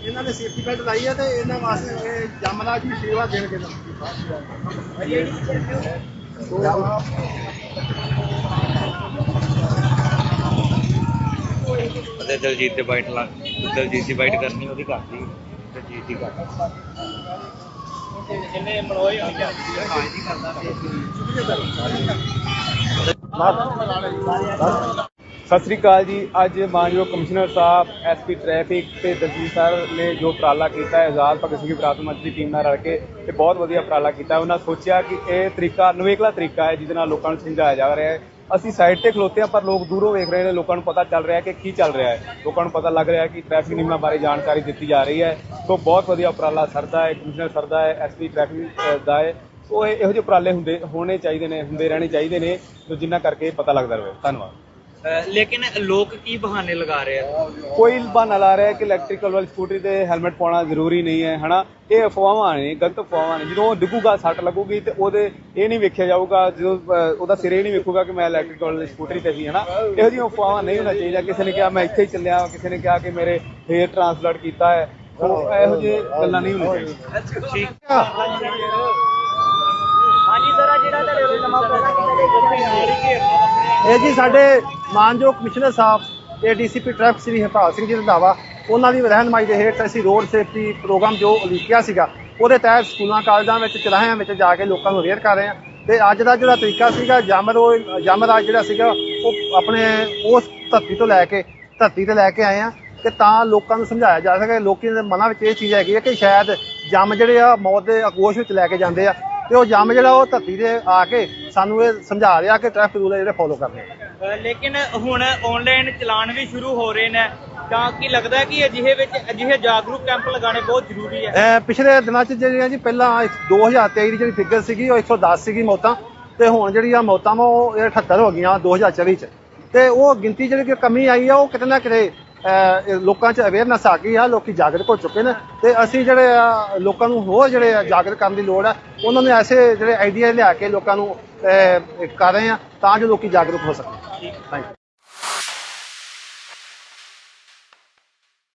ਇਹਨਾਂ ਨੇ safety belt ਲਾਈ ਹੈ ਤੇ ਇਹਨਾਂ ਵਾਸਤੇ ਇਹ ਜਮਨਾ ਜੀ ਸੇਵਾ ਦੇਣਗੇ ਨਾ ਅਤੇ ਦਲਜੀਤ ਦੇ ਬਾਈਟ ਲਾ ਦਲਜੀਤ ਦੀ ਬਾਈਟ ਕਰਨੀ ਉਹਦੀ ਕਰਦੀ ਦਲਜੀਤ ਦੀ ਕਰ ਸਤਿ ਸ੍ਰੀ ਅਕਾਲ ਜੀ। ਅੱਜ ਮਾਨਯੋਗ ਕਮਿਸ਼ਨਰ ਸਾਹਿਬ ਐਸਪੀ ਟ੍ਰੈਫਿਕ ਤੇ ਦਲਜੀਤ ਸਰ ਨੇ ਜੋ ਉਪਰਾਲਾ ਕੀਤਾ ਹੈ ਆਜ਼ਾਦ ਭਗਤ ਸਿੰਘ ਵਿਰਾਸਤ ਮੰਚ ਦੀ ਟੀਮ ਨਾਲ ਰਲ ਕੇ ਇਹ ਬਹੁਤ ਵਧੀਆ ਉਪਰਾਲਾ ਕੀਤਾ ਉਹਨਾਂ ਸੋਚਿਆ ਕਿ ਇਹ ਤਰੀਕਾ ਨਵੇਕਲਾ ਤਰੀਕਾ ਹੈ, ਜਿਹਦੇ ਨਾਲ ਲੋਕਾਂ ਨੂੰ ਸਮਝਾਇਆ ਜਾ ਰਿਹਾ ਹੈ। ਅਸੀਂ ਸਾਈਡ ਤੇ ਖਲੋਤੇ ਹਾਂ, ਪਰ ਲੋਕ ਦੂਰੋਂ ਵੇਖ ਰਹੇ ਨੇ, ਲੋਕਾਂ ਨੂੰ ਪਤਾ ਚੱਲ ਰਿਹਾ ਕਿ ਕੀ ਚੱਲ ਰਿਹਾ ਹੈ। ਲੋਕਾਂ ਨੂੰ ਪਤਾ ਲੱਗ ਰਿਹਾ ਕਿ ਟ੍ਰੈਫਿਕ ਨਿਯਮਾਂ ਬਾਰੇ ਜਾਣਕਾਰੀ ਦਿੱਤੀ ਜਾ ਰਹੀ ਹੈ। ਸੋ ਬਹੁਤ ਵਧੀਆ ਉਪਰਾਲਾ ਸਰਦਾ ਹੈ, ਕਮਿਸ਼ਨਰ ਸਰਦਾ ਹੈ ਐਸਪੀ ਟ੍ਰੈਫਿਕ ਦਾ ਹੈ। ਸੋ ਇਹੋ ਜਿਹੇ ਉਪਰਾਲੇ ਹੁੰਦੇ, ਹੋਣੇ ਚਾਹੀਦੇ ਨੇ, ਹੁੰਦੇ ਰਹਿਣੇ ਚਾਹੀਦੇ ਨੇ, ਜੋ ਜਿੰਨਾ ਕਰਕੇ ਪਤਾ ਲੱਗਦਾ ਰਹੇ। ਧੰਨਵਾਦ। ਲੇਕਿਨ ਲੋਕ ਕੀ ਬਹਾਨੇ ਲਗਾ ਰਹੇ ਆ? ਕੋਈ ਬਹਾਨਾ ਲਾ ਰਿਹਾ ਕਿ ਇਲੈਕਟ੍ਰੀਕਲ ਵਾਲੀ ਸਕੂਟਰੀ ਤੇ ਹੈਲਮਟ ਪਾਉਣਾ ਜ਼ਰੂਰੀ ਨਹੀਂ ਹੈ ਹਨਾ? ਇਹ ਅਫਵਾਹਾਂ ਨੇ ਗਲਤ ਅਫਵਾਹਾਂ ਨੇ। ਜਦੋਂ ਉਹ ਡਿੱਗੂਗਾ ਸੱਟ ਲੱਗੂਗੀ ਤੇ ਉਹਦੇ ਇਹ ਨਹੀਂ ਵੇਖਿਆ ਜਾਊਗਾ ਜਦੋਂ ਉਹਦਾ ਸਿਰ ਇਹ ਨਹੀਂ ਵੇਖੂਗਾ ਕਿ ਮੈਂ ਇਲੈਕਟ੍ਰੀਕਲ ਵਾਲੀ ਸਕੂਟਰੀ ਤੇ ਸੀ ਹਨਾ? ਇਹੋ ਜਿਹੀਆਂ ਅਫਵਾਹਾਂ ਨਹੀਂ ਹੋਣਾ ਚਾਹੀਦਾ। ਕਿਸੇ ਨੇ ਕਿਹਾ ਮੈਂ ਇੱਥੇ ਹੀ ਚੱਲਿਆ ਕਿਸੇ ਨੇ ਕਿਹਾ ਕਿ ਮੇਰੇ ਹੇਅਰ ਟ੍ਰਾਂਸਪਲਾਂਟ ਕੀਤਾ ਹੈ। ਇਹੋ ਜਿਹੇ ਗੱਲਾਂ ਨਹੀਂ ਹੋਣੀਆਂ ਚਾਹੀਦੀਆਂ। ਹਾਂਜੀ ਸਰ ਜਿਹੜਾ ਤੁਹਾਡੇ ਨਵਾਂ ਉਪਰਾਲਾ ਕੀਤਾ ਇਹ ਜੀ ਸਾਡੇ ਮਾਨਯੋਗ ਕਮਿਸ਼ਨਰ ਸਾਹਿਬ ਤੇ ਡੀਸੀਪੀ ਟ੍ਰੈਫਿਕ ਸ੍ਰੀ ਹਰਪਾਲ ਸਿੰਘ ਜੀ ਰੰਧਾਵਾ ਉਹਨਾਂ ਦੀ ਰਹਿਨਮਾਈ ਦੇ ਹੇਠ ਅਸੀਂ ਰੋਡ ਸੇਫਟੀ ਪ੍ਰੋਗਰਾਮ ਜੋ ਉਲੀਕਿਆ ਸੀਗਾ, ਉਹਦੇ ਤਹਿਤ ਸਕੂਲਾਂ, ਕਾਲਜਾਂ ਵਿੱਚ ਚਲਾਹਿਆਂ ਵਿੱਚ ਜਾ ਕੇ ਲੋਕਾਂ ਨੂੰ ਅਵੇਅਰ ਕਰ ਰਹੇ ਹਾਂ। ਤੇ ਅੱਜ ਦਾ ਜਿਹੜਾ ਤਰੀਕਾ ਸੀਗਾ ਜਮਰੋ ਜਮਰਾਜ ਜਿਹੜਾ ਸੀਗਾ, ਉਹ ਆਪਣੇ, ਉਸ ਧਰਤੀ ਤੋਂ ਲੈ ਕੇ, ਧਰਤੀ ਤੇ ਲੈ ਕੇ ਆਏ ਆ ਕਿ ਤਾਂ ਲੋਕਾਂ ਨੂੰ ਸਮਝਾਇਆ ਜਾ ਸਕੇ। ਲੋਕਾਂ ਦੇ ਮਨਾਂ ਵਿੱਚ ਇਹ ਚੀਜ਼ ਹੈਗੀ ਹੈ ਕਿ ਸ਼ਾਇਦ ਜੰਮ ਜਿਹੜੇ ਆ, ਮੌਤ ਦੇ ਅਗੋਸ਼ ਵਿੱਚ ਲੈ ਕੇ ਜਾਂਦੇ ਆ। ਤੇ ਉਹ ਜੰਮ ਜਿਹੜਾ ਉਹ ਧਰਤੀ ਤੇ ਆ ਕੇ ਸਾਨੂੰ ਇਹ ਸਮਝਾ ਰਿਹਾ ਕਿ ਟ੍ਰੈਫਿਕ ਰੂਲ ਜਿਹੜੇ ਫੋਲੋ ਕਰਨੇ ਲੇਕਿਨ ਹੁਣ ਆਨਲਾਈਨ ਚਲਾਨ ਵੀ ਸ਼ੁਰੂ ਹੋ ਰਹੇ ਨੇ ਤਾਂ ਕੀ ਲੱਗਦਾ ਕਿ ਅਜਿਹੇ ਵਿੱਚ ਅਜਿਹੇ ਜਾਗਰੂਕ ਕੈਂਪ ਲਗਾਉਣੇ ਬਹੁਤ ਜ਼ਰੂਰੀ ਹੈ? ਪਿਛਲੇ ਦਿਨਾਂ 'ਚ ਜਿਹੜੀਆਂ ਜੀ ਪਹਿਲਾਂ ਇੱਕ 2023 ਦੀ ਜਿਹੜੀ ਫਿਗਰ ਸੀਗੀ ਉਹ 110 ਸੀਗੀ ਮੌਤਾਂ ਤੇ ਹੁਣ ਜਿਹੜੀ ਆ ਮੌਤਾਂ ਉਹ ਇਹ 78 ਹੋ ਗਈਆਂ 2024 'ਚ। ਤੇ ਉਹ ਗਿਣਤੀ ਜਿਹੜੀ ਕਿ ਕਮੀ ਆਈ ਆ ਉਹ ਕਿਤੇ ਨਾ ਕਿਤੇ ਲੋਕਾਂ 'ਚ ਅਵੇਅਰਨੈਸ ਆ ਗਈ ਆ ਲੋਕੀ ਜਾਗਰੂਕ ਹੋ ਚੁੱਕੇ ਨੇ ਤੇ ਅਸੀਂ ਜਿਹੜੇ ਆ ਲੋਕਾਂ ਨੂੰ ਹੋਰ ਜਿਹੜੇ ਆ ਜਾਗਰੂਕ ਕਰਨ ਦੀ ਲੋੜ ਆ ਉਹਨਾਂ ਨੂੰ ਐਸੇ ਜਿਹੜੇ ਆਈਡੀਆ ਲਿਆ ਕੇ ਲੋਕਾਂ ਨੂੰ ਕਰ ਰਹੇ ਆ ਤਾਂ ਜੋ ਲੋਕੀ ਜਾਗਰੂਕ ਹੋ ਸਕਣ। Thank you